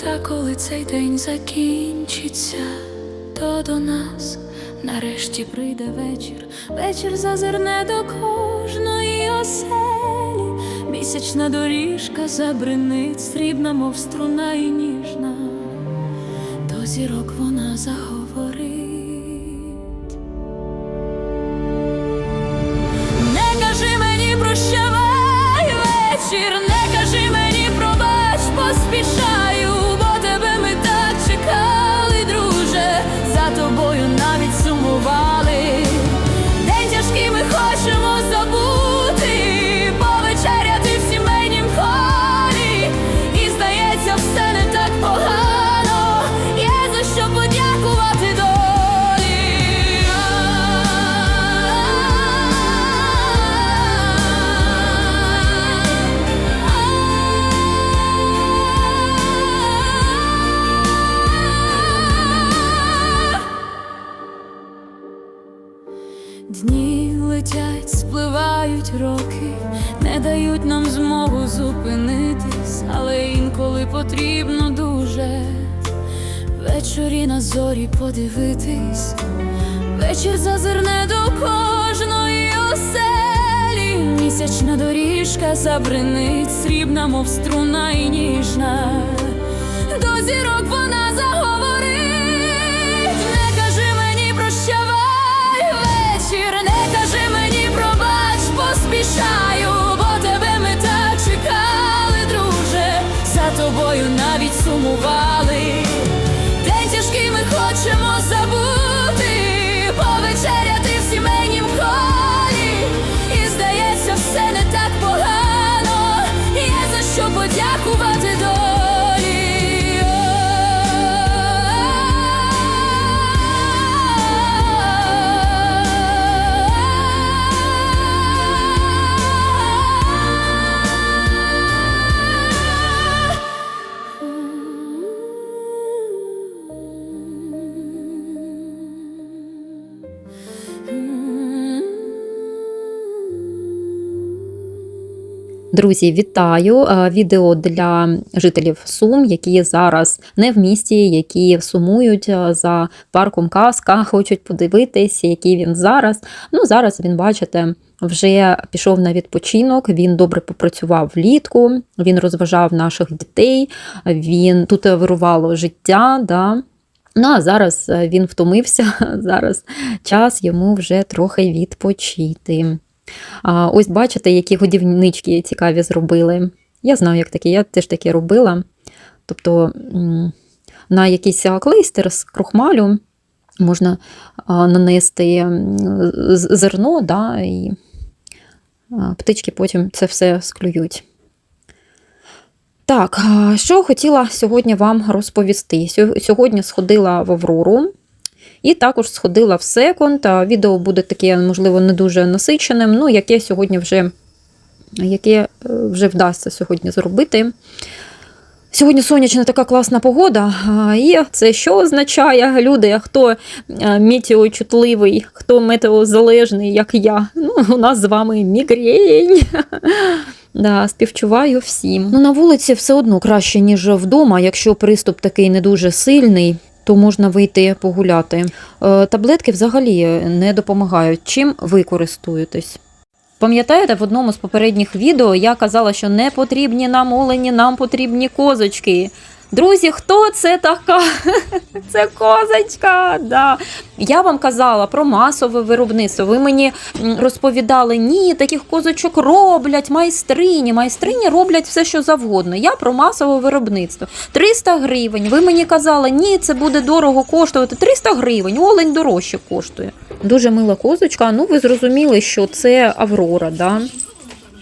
та коли цей день закінчиться, то до нас нарешті прийде вечір, вечір зазирне до кожної оселі, місячна доріжка забринить, срібна, мов струна і ніжна, до зірок вона заговорить. Подивитись, вечір зазирне до кожної оселі, місячна доріжка забринить, срібна, мов струна і ніжна, до зірок вона Друзі, вітаю! Е, Відео для жителів Сум, які зараз не в місті, які сумують е, за парком Казка, хочуть подивитись, який він зараз. Ну, зараз він, бачите, вже пішов на відпочинок. Він добре попрацював влітку, він розважав наших дітей, він тут вирувало життя. Да? Ну, а зараз е, він втомився, зараз час йому вже трохи відпочити. Ось бачите, які годівнички цікаві зробили. Я знаю, як такі, я теж таке робила. Тобто на якийсь клейстер з крохмалю можна нанести зерно, да, і птички потім це все склюють. Так, що хотіла сьогодні вам розповісти. Сьогодні сходила в Аврору. І також сходила в секонд. Відео буде таке, можливо, не дуже насиченим, ну, яке сьогодні вже, яке е, вже вдасться сьогодні зробити. Сьогодні сонячна така класна погода, і це що означає, люди, хто е, метеочутливий, хто метеозалежний, як я. Ну, у нас з вами мігрень. Да, співчуваю всім. Ну, на вулиці все одно краще, ніж вдома. Якщо приступ такий не дуже сильний, то можна вийти погуляти. Е, Таблетки взагалі не допомагають. Чим ви користуєтесь? Пам'ятаєте, в одному з попередніх відео я казала, що не потрібні нам олені, нам потрібні козочки. Друзі, хто це така? Це козочка. Да. Я вам казала про масове виробництво. Ви мені розповідали, ні, таких козочок роблять майстрині. Майстрині роблять все, що завгодно. Я про масове виробництво. 300 гривень. Ви мені казали, ні, це буде дорого коштувати. 300 гривень, олень дорожче коштує. Дуже мила козочка. Ну, ви зрозуміли, що це Аврора, да?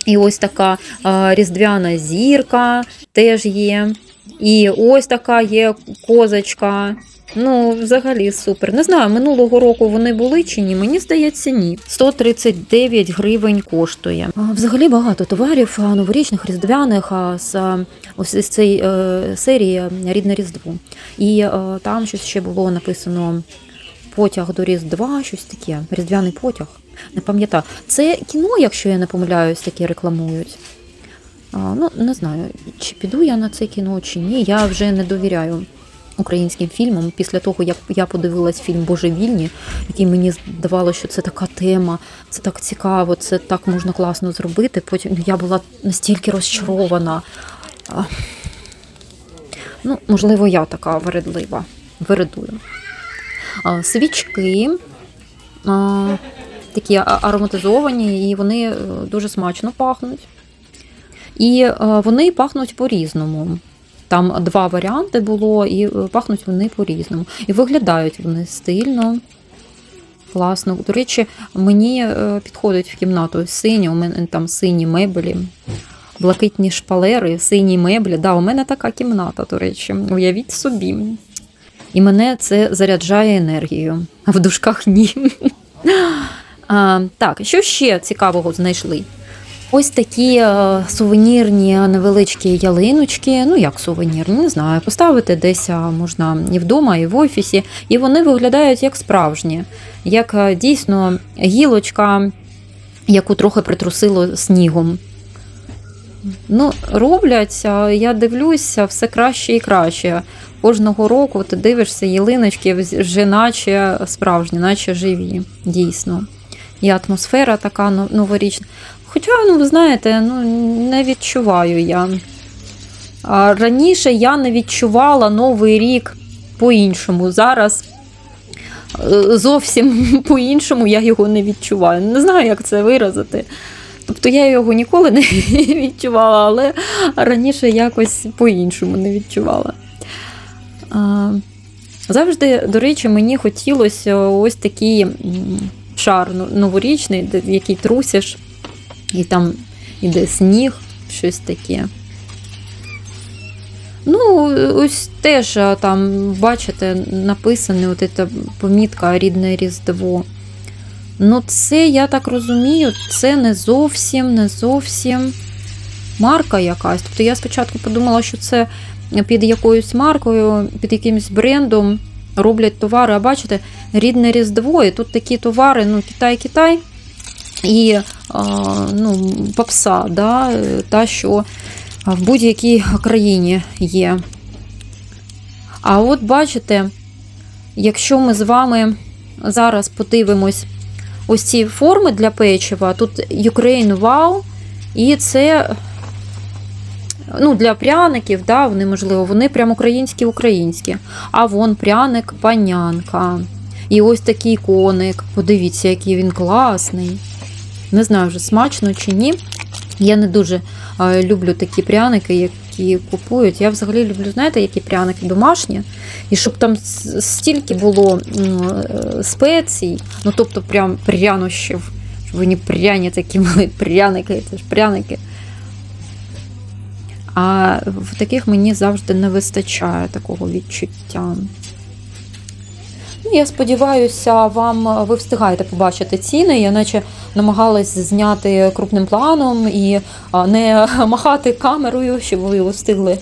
І ось така а, різдвяна зірка теж є. І ось така є козочка. Ну, взагалі супер. Не знаю, минулого року вони були чи ні. Мені здається, ні. 139 гривень коштує. Взагалі багато товарів новорічних, різдвяних з ось цієї е, серії Рідне Різдво. І е, там щось ще було написано потяг до Різдва, щось таке. Різдвяний потяг. Не пам'ятаю. Це кіно, якщо я не помиляюсь, таке рекламують. Ну, не знаю, чи піду я на це кіно, чи ні. Я вже не довіряю українським фільмам. Після того, як я подивилась фільм Божевільні, який мені здавалося, що це така тема, це так цікаво, це так можна класно зробити. Потім я була настільки розчарована. Ну, можливо, я така вередлива. Вередую. Свічки такі ароматизовані, і вони е, дуже смачно пахнуть. І е, вони пахнуть по-різному. Там два варіанти було, і е, пахнуть вони по-різному. І виглядають вони стильно, класно. До речі, мені е, підходить в кімнату сині, у мене там сині меблі, блакитні шпалери, сині меблі. Да, у мене така кімната, до речі, уявіть собі. І мене це заряджає енергією. А в дужках ні. А, так, що ще цікавого знайшли? Ось такі е, сувенірні невеличкі ялиночки. Ну як сувенірні, не знаю. Поставити десь можна і вдома, і в офісі, і вони виглядають як справжні, як е, дійсно гілочка, яку трохи притрусило снігом. Ну, роблять, я дивлюся, все краще і краще. Кожного року ти дивишся, ялиночки вже наче справжні, наче живі, дійсно. І атмосфера така новорічна. Хоча, ну, ви знаєте, ну, не відчуваю я. А раніше я не відчувала Новий рік по-іншому. Зараз е, зовсім по-іншому я його не відчуваю. Не знаю, як це виразити. Тобто я його ніколи не відчувала, але раніше якось по-іншому не відчувала. А, Завжди, до речі, мені хотілося ось такий шар ну- новорічний, який трусиш, і там іде сніг, щось таке. Ну, ось теж там, бачите, написане от ця помітка рідне Різдво. Ну, це, я так розумію, це не зовсім, не зовсім марка якась. Тобто я спочатку подумала, що це під якоюсь маркою, під якимось брендом роблять товари. А бачите, рідне Різдво, і тут такі товари, ну, Китай-Китай і ну, попса, да, е, та, що в будь-якій країні є. А от бачите, якщо ми з вами зараз подивимось ось ці форми для печива, тут Ukraine Wow, і це ну, для пряників, да, вони, можливо, вони прям українські-українські. А вон пряник панянка. І ось такий коник. Подивіться, який він класний. Не знаю вже смачно чи ні. Я не дуже е, люблю такі пряники, які купують. Я взагалі люблю, знаєте, які пряники домашні. І щоб там стільки було е, спецій, ну тобто прям прянощів. Щоб вони пряні такі були, пряники, це ж пряники. А в таких мені завжди не вистачає такого відчуття. Ну, я сподіваюся, вам ви встигаєте побачити ціни. Я наче намагалась зняти крупним планом і не махати камерою, щоб ви встигли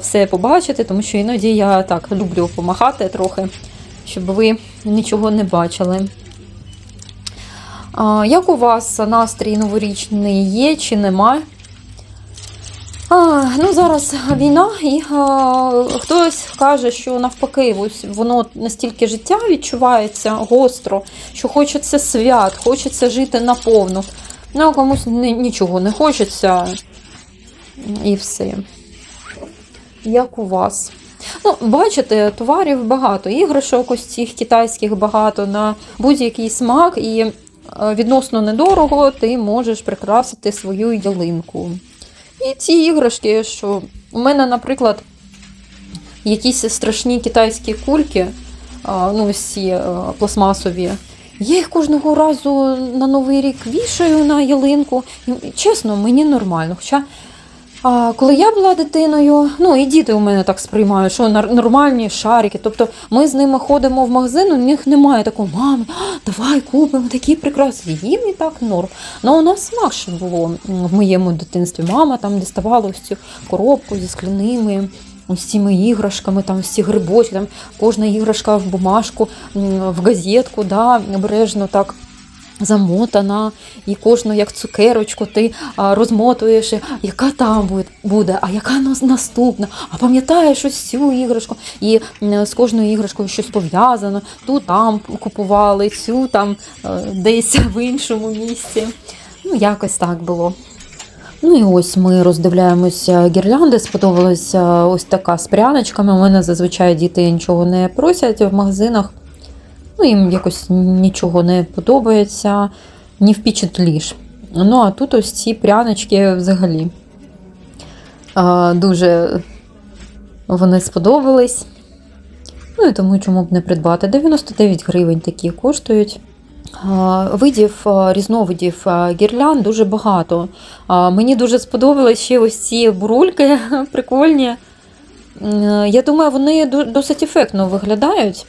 все побачити, тому що іноді я так люблю помахати трохи, щоб ви нічого не бачили. Як у вас настрій новорічний є чи немає? А, ну зараз війна, і а, хтось каже, що навпаки, ось воно настільки життя відчувається гостро, що хочеться свят, хочеться жити наповну. Ну, а комусь ні- нічого не хочеться. І все. Як у вас? Ну, бачите, товарів багато, іграшок ось цих китайських багато на будь-який смак, і е, відносно недорого ти можеш прикрасити свою ялинку. І ці іграшки, що у мене, наприклад, якісь страшні китайські кульки, ну, ось ці пластмасові. Я їх кожного разу на Новий рік вішаю на ялинку. І, чесно, мені нормально. Хоча, а, коли я була дитиною, ну і діти у мене так сприймають, що нормальні шарики. Тобто ми з ними ходимо в магазин, у них немає такого, мами, давай купимо такі прикраси. Їм і так норм. Ну, у нас інакше було в моєму дитинстві. Мама там діставала ось цю коробку зі скляними. Ось цими іграшками, там всі грибочки, там кожна іграшка в бумажку, в газетку, да, обережно так замотана, і кожну як цукерочку ти розмотуєш, яка там буде, а яка нас- наступна. А пам'ятаєш ось цю іграшку, і з кожною іграшкою щось пов'язано, ту там купували, цю там е, десь в іншому місці. Ну, якось так було. Ну і ось ми роздивляємося гірлянди. Сподобалася ось така з пряничками. У мене зазвичай діти нічого не просять в магазинах. Ну, їм якось нічого не подобається, не впечатліш. Ну, а тут ось ці прянички взагалі. А, дуже вони сподобались. Ну і тому чому б не придбати. 99 гривень такі коштують. Видів, різновидів а, гірлянд дуже багато. Мені дуже сподобались ще ось ці бурульки прикольні. Я думаю, вони досить ефектно виглядають.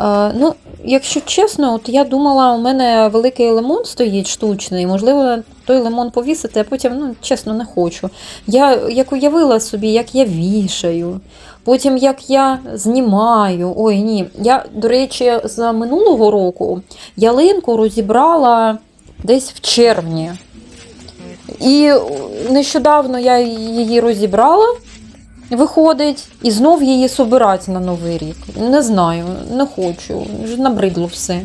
Е, Ну, якщо чесно, от я думала, у мене великий лимон стоїть штучний, можливо, той лимон повісити, а потім, ну, чесно, не хочу. Я як уявила собі, як я вішаю, потім як я знімаю. Ой, ні. Я, до речі, з минулого року ялинку розібрала десь в червні. І нещодавно я її розібрала. Виходить, і знов її собирати на Новий рік. Не знаю, не хочу. Вже набридло все.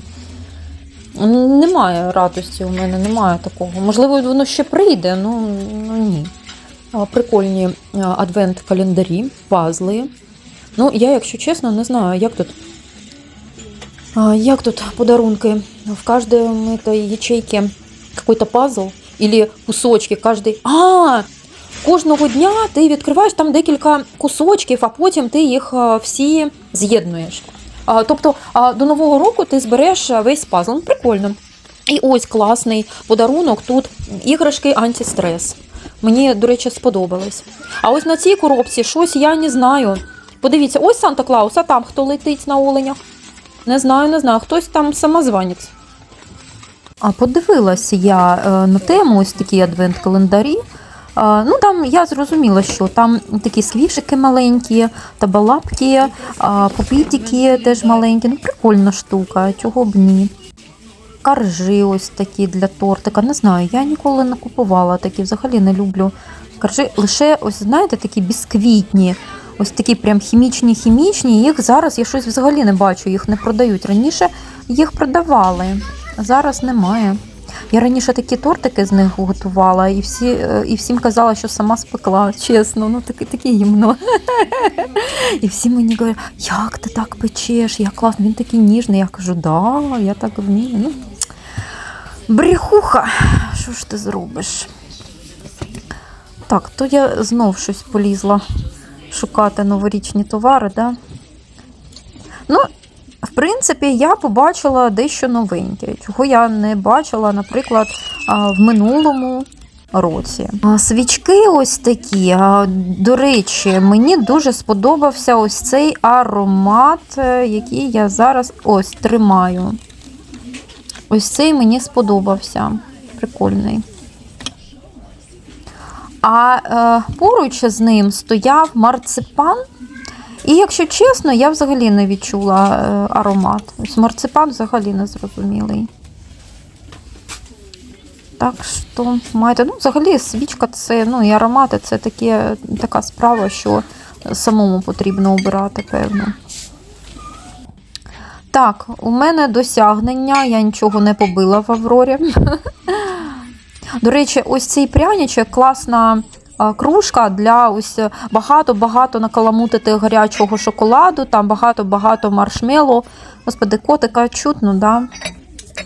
Немає радості у мене, немає такого. Можливо, воно ще прийде, ну, ну ні. Прикольні адвент-календарі, пазли. Ну, я, якщо чесно, не знаю, як тут. Як тут подарунки? В каждой этой ячейке какой-то пазл или кусочки. Каждый... А, кожного дня ти відкриваєш там декілька кусочків, а потім ти їх всі з'єднуєш. Тобто до нового року ти збереш весь пазл. Прикольно. І ось класний подарунок. Тут іграшки антистрес. Мені, до речі, сподобалось. А ось на цій коробці щось я не знаю. Подивіться, ось Санта Клаус, а там хто летить на оленях? Не знаю, не знаю. Хтось там самозванець. А подивилася я е, на тему ось такі адвент-календарі. Ну, там я зрозуміла, що там такі сквішики маленькі, табалапки, попітики теж маленькі. Ну, прикольна штука, чого б ні. Каржи ось такі для тортика. Не знаю, я ніколи не купувала такі, взагалі не люблю. Каржи лише, ось знаєте, такі бісквітні, ось такі прям хімічні, хімічні. Їх зараз я щось взагалі не бачу, їх не продають. Раніше їх продавали, а зараз немає. Я раніше такі тортики з них готувала, і всі, е, і всім казала, що сама спекла, чесно, ну таке таке гімно. І всі мені говорять, як ти так печеш, як класно, він такий ніжний. Я кажу, да, я так вмію. Ну, брехуха, що ж ти зробиш? Так, то я знов щось полізла шукати новорічні товари, да? Ну, в принципі, я побачила дещо новеньке, чого я не бачила, наприклад, в минулому році. Свічки ось такі. До речі, мені дуже сподобався ось цей аромат, е, який я зараз ось тримаю. Ось цей мені сподобався. Прикольний. А е, поруч з ним стояв марципан. І якщо чесно, я взагалі не відчула е, аромат. Ось взагалі не зрозумілий. Так що маєте, ну, взагалі свічка це, ну і аромати це таке, така справа, що самому потрібно обирати, певно. Так, у мене досягнення, я нічого не побила в Аврорі. До речі, ось цей пряничок класна кружка для ось багато-багато накаламутити гарячого шоколаду, там багато-багато маршмелу. Господи, котика чутно, да?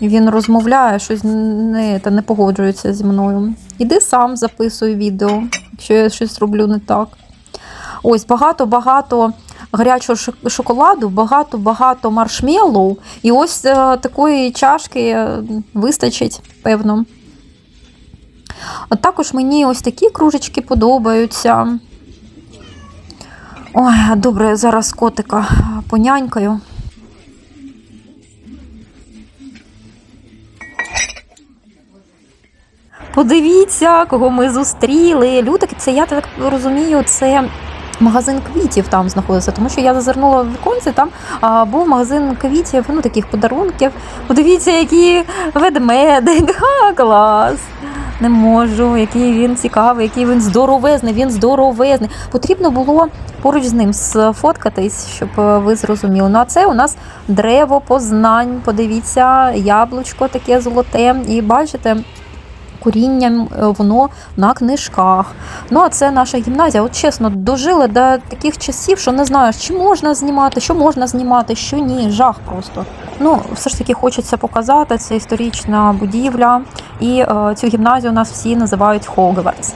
Він розмовляє, щось не, та не погоджується зі мною. Іди сам записуй відео, якщо я щось роблю не так. Ось багато-багато гарячого шоколаду, багато-багато маршмеллоу. І ось е, такої чашки е, вистачить, певно. От також мені ось такі кружечки подобаються. Ой, добре, зараз котика понянькаю. Подивіться, кого ми зустріли. Лютик, це я так розумію, це Магазин квітів там знаходився, тому що я зазирнула в віконце, там а, був магазин квітів, ну таких подарунків. Подивіться, який ведмедик, Ха, клас! Не можу, який він цікавий, який він здоровезний, він здоровезний. Потрібно було поруч з ним сфоткатись, щоб е, ви зрозуміли. Ну а це у нас древо познань. Подивіться, яблучко таке золоте. І бачите, корінням е, воно на книжках. Ну, а це наша гімназія. От чесно, дожили до таких часів, що не знаєш, чи можна знімати, що можна знімати, що ні. Жах просто. Ну, все ж таки хочеться показати. Це історична будівля, і е, цю гімназію у нас всі називають Хогвартс.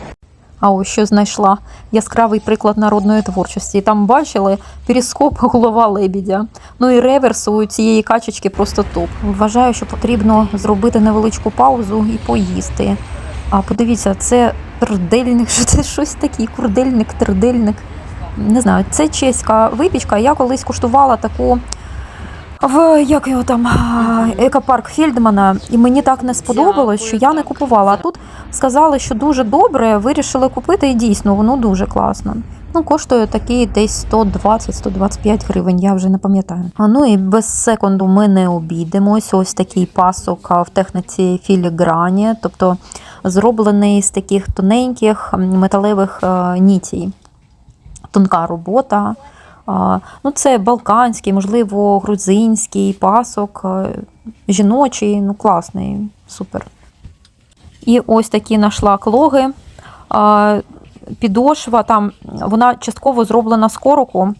А ось що знайшла яскравий приклад народної творчості. Там бачили перископ голова лебідя. Ну і реверс у цієї качечки просто топ. Вважаю, що потрібно зробити невеличку паузу і поїсти. А подивіться, це трдельник, що це щось таке, курдельник, трдельник. Не знаю, це чеська випічка. Я колись куштувала таку. В як його там екопарк Фільдмана, і мені так не сподобалось, що я не купувала. А тут сказали, що дуже добре, вирішили купити, і дійсно воно дуже класно. Ну, коштує такий десь 120-125 гривень, я вже не пам'ятаю. А ну і без секунду ми не обійдемось. Ось такий пасок в техніці філіграні, тобто зроблений з таких тоненьких металевих е, нітій. Тонка робота. Ну, це балканський, можливо, грузинський пасок, е, жіночий, ну класний, супер. І ось такі знайшла клоги. Підошва там вона частково зроблена з короку,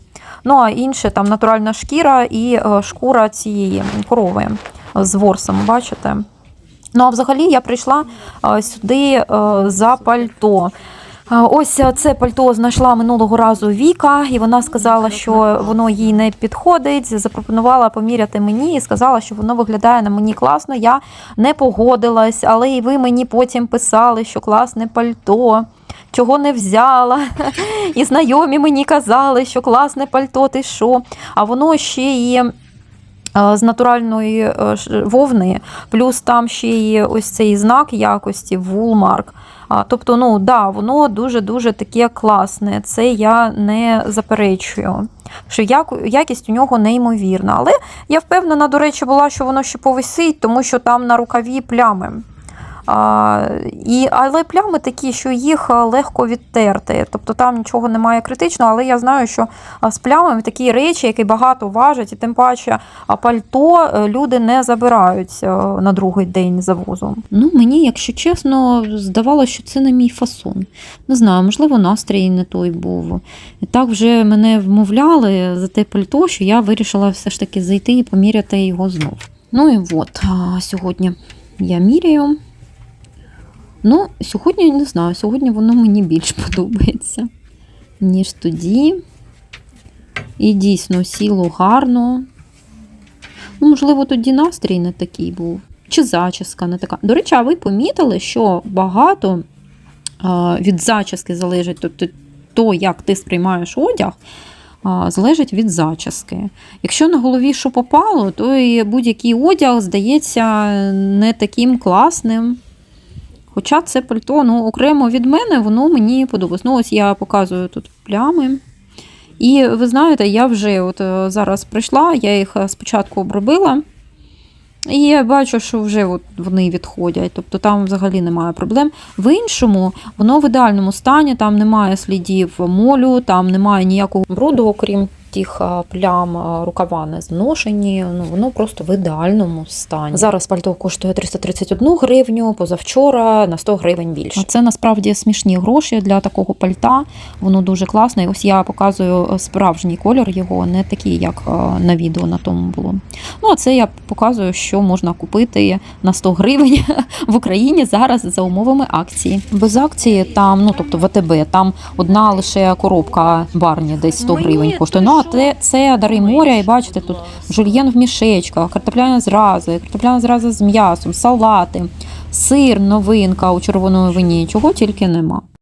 ну а інше там натуральна шкіра і е, шкура цієї корови з ворсом, бачите? Ну, а взагалі я прийшла е, сюди за пальто. Ось е, це пальто знайшла минулого разу Віка, і вона сказала, що воно їй не підходить. Запропонувала поміряти мені і сказала, що воно виглядає на мені класно. Я не погодилась, але і ви мені потім писали, що класне пальто. Чого не взяла, і знайомі мені казали, що класне пальто, ти що. А воно ще і е, з натуральної е, вовни, плюс там ще й ось цей знак якості Вулмарк. Тобто, ну да, воно дуже-дуже таке класне. Це я не заперечую. Що як, якість у нього неймовірна. Але я впевнена, до речі, була, що воно ще повисить, тому що там на рукаві плями. А, і, але плями такі, що їх легко відтерти. Тобто там нічого немає критичного, але я знаю, що з плямами такі речі, які багато важать, і тим паче а, пальто е, люди не забирають е, на другий день завозу. Ну, мені, якщо чесно, здавалося, що це не мій фасон. Не знаю, можливо, настрій не той був. І так вже мене вмовляли за те пальто, що я вирішила все ж таки зайти і поміряти його знов. Ну і от, сьогодні я міряю. Ну, сьогодні не знаю, сьогодні воно мені більш подобається, ніж тоді. І дійсно сіло гарно. Ну, можливо, тоді настрій не такий був. Чи зачіска не така. До речі, а ви помітили, що багато від зачіски залежить, тобто то, як ти сприймаєш одяг, залежить від зачіски. Якщо на голові що попало, то і будь-який одяг здається не таким класним. Хоча це пальто ну, окремо від мене, воно мені подобається. Ну, ось я показую тут плями. І ви знаєте, я вже от е, зараз прийшла, я їх е, спочатку обробила. І я бачу, що вже от вони відходять, тобто там взагалі немає проблем. В іншому, воно в ідеальному стані, там немає слідів молю, там немає ніякого бруду, окрім тих плям, рукава не зношені. Ну, воно просто в ідеальному стані. Зараз пальто коштує 331 гривню, позавчора на 100 гривень більше. Це насправді смішні гроші для такого пальта. Воно дуже класне. І ось я показую справжній кольор його, не такий, як на відео на тому було. Ну, а це я показую, що можна купити на 100 гривень в Україні зараз за умовами акції. Без акції там, ну тобто ВТБ, там одна лише коробка барні десь 100 гривень коштує. Ну, а це, це дари моря, і бачите, тут жульєн в мішечках, картопляна зраза, картопляна зраза з м'ясом, салати, сир, новинка у червоному вині, чого тільки нема.